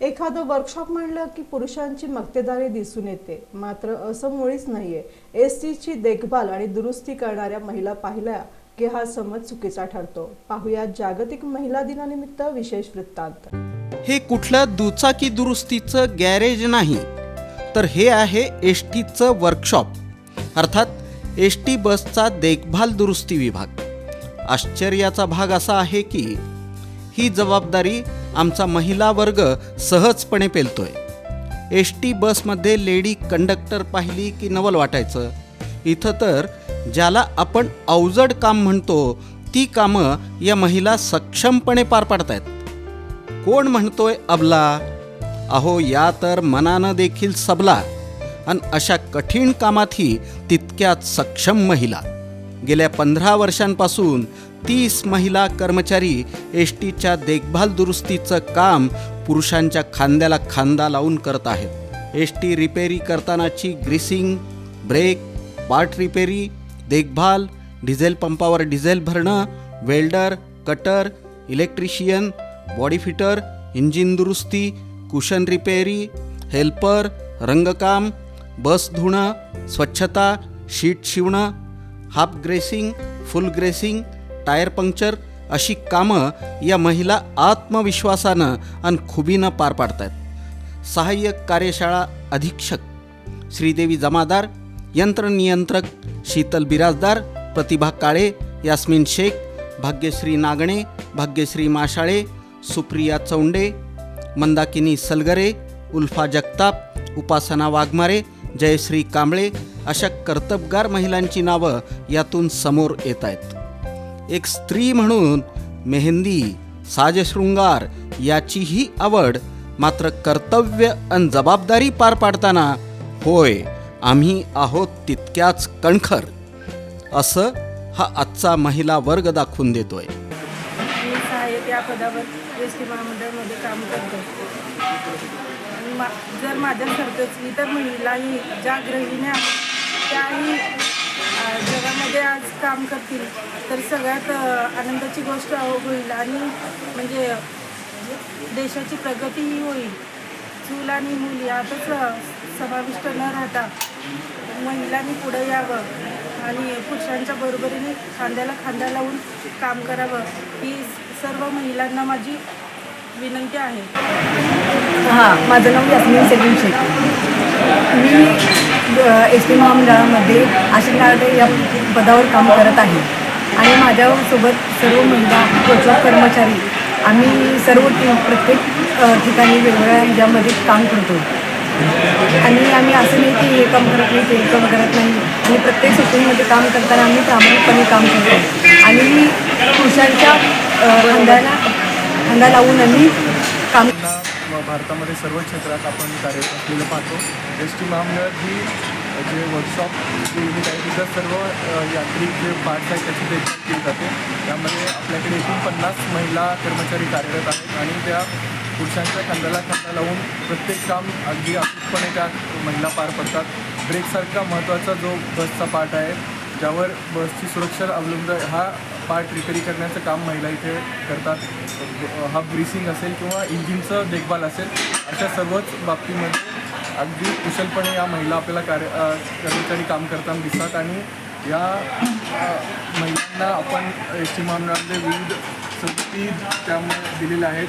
एखादं वर्कशॉप म्हणलं की पुरुषांची मक्तेदारी दिसून येते. मात्र असं मुळीच नाहीये. एस टीची देखभाल आणि दुरुस्ती करणाऱ्या महिला पाहिल्या की हा समज चुकीचा ठरतो. पाहूया जागतिक महिला दिनानिमित्त विशेष वृत्तांत. हे कुठलं दुचाकी दुरुस्तीचं गॅरेज नाही तर हे आहे एस टीचं वर्कशॉप अर्थात एस टी बसचा देखभाल दुरुस्ती विभाग. आश्चर्याचा भाग असा आहे की ही जबाबदारी आमचा महिला वर्ग सहजपणे पेलतोय. एस टी बसमध्ये लेडी कंडक्टर पाहिली की नवल वाटायचं. इथं तर ज्याला आपण अवजड काम म्हणतो ती कामं या महिला सक्षमपणे पार पाडतायत. कोण म्हणतोय अबला? अहो या तर मनानं देखील सबला. आणि अशा कठीण कामातही तितक्याच सक्षम महिला. गेल्या पंधरा वर्षांपासून तीस महिला कर्मचारी एस टीच्या देखभाल दुरुस्तीचं काम पुरुषांच्या खांद्याला खांदा लावून करत आहेत. एस टी रिपेरी करतानाची ग्रीसिंग ब्रेक पार्ट रिपेरी देखभाल डिझेल पंपावर डिझेल भरणं welder cutter electrician body fitter engine दुरुस्ती कुशन रिपेरी हेल्पर रंगकाम बस धुणं स्वच्छता शीट शिवणं half greasing full greasing tyre puncture अशी कामं या महिला आत्मविश्वासानं आणि खुबीनं पार पाडतायत. सहाय्यक कार्यशाळा अधीक्षक श्रीदेवी जमादार यंत्रनियंत्रक शीतल बिराजदार प्रतिभा काळे यास्मिन शेख भाग्यश्री नागणे भाग्यश्री माशाळे सुप्रिया चौंडे मंदाकिनी सलगरे उल्फा जगताप उपासना वाघमारे जयश्री कांबळे अशा कर्तबगार महिलांची नावं यातून समोर येत आहेत एक स्त्री म्हणून मेहंदी साजशृंगार याचीही आवड मात्र कर्तव्य आणि जबाबदारी पार पाडताना होय आम्ही आहोत तितक्याच कणखर. असं हा आजचा महिला वर्ग दाखवून देतोय. मी पदावर एस टी महामंडळामध्ये काम करतो जर माझ्यासारखंच इतर महिलाही ज्या गृहिणी आहेत त्याही काम करतील तर सगळ्यात आनंदाची गोष्ट होईल आणि म्हणजे देशाची प्रगतीही होईल. चूल आणि मुली यातच समाविष्ट न राहता महिलांनी पुढे यावं आणि पुरुषांच्या बरोबरीने खांद्याला खांदा लावून काम करावं ही सर्व महिलांना माझी विनंती आहे. हां माझं नाव यास्मिन शेख. मी एस टी महामंडळामध्ये आशिष नागडे या पदावर काम करत आहे. आणि माझ्यासोबत सर्व महिला कोचक कर्मचारी आम्ही सर्व प्रत्येक ठिकाणी वेगवेगळ्या ह्याच्यामध्ये काम करतो. आणि आम्ही असं नाही की हे काम करत नाही ते काम करत नाही. आणि प्रत्येक सेक्शनमध्ये काम करताना आम्ही प्रामाणिकपणे काम करतो. आणि पुरुषांच्या अ, अंदा लावून आम्ही भारतामध्ये सर्व क्षेत्रात आपण कार्य असलेलं पाहतो. एस टी महामंडळात ही जे वर्कशॉप जे युनिट आहे तिथं सर्व यात्रिक जे पार्ट्स आहेत त्याची देखभाल केली जाते. त्यामध्ये आपल्याकडे एकूण पन्नास महिला कर्मचारी कार्यरत आहेत आणि त्या पुरुषांच्या खांद्याला खांदा लावून प्रत्येक काम अगदी अचूकपणे त्या महिला पार पडतात. ब्रेकसारखा महत्त्वाचा जो बसचा पार्ट आहे ज्यावर बसची सुरक्षा अवलंबून हा पार्ट रिपेरी करण्याचं काम महिला इथे करतात. हा ग्रीसिंग असेल किंवा इंजिनचं देखभाल असेल अशा सर्वच बाबतीमध्ये अगदी कुशलपणे या महिला आपल्याला कार्य कर्मचारी काम करताना दिसतात आणि या महिलांना आपण एस टी महामंडळामध्ये विविध सक्ती त्यामुळे दिलेल्या आहेत.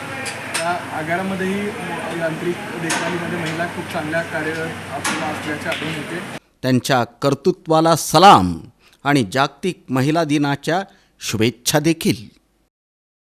त्या आगारामध्येही यांत्रिक देखभालीमध्ये महिला खूप चांगल्या कार्य आपल्याला असल्याचे आढळून येते. त्यांच्या कर्तृत्वाला सलाम आणि जागतिक महिला दिनाच्या शुभेच्छा देखील.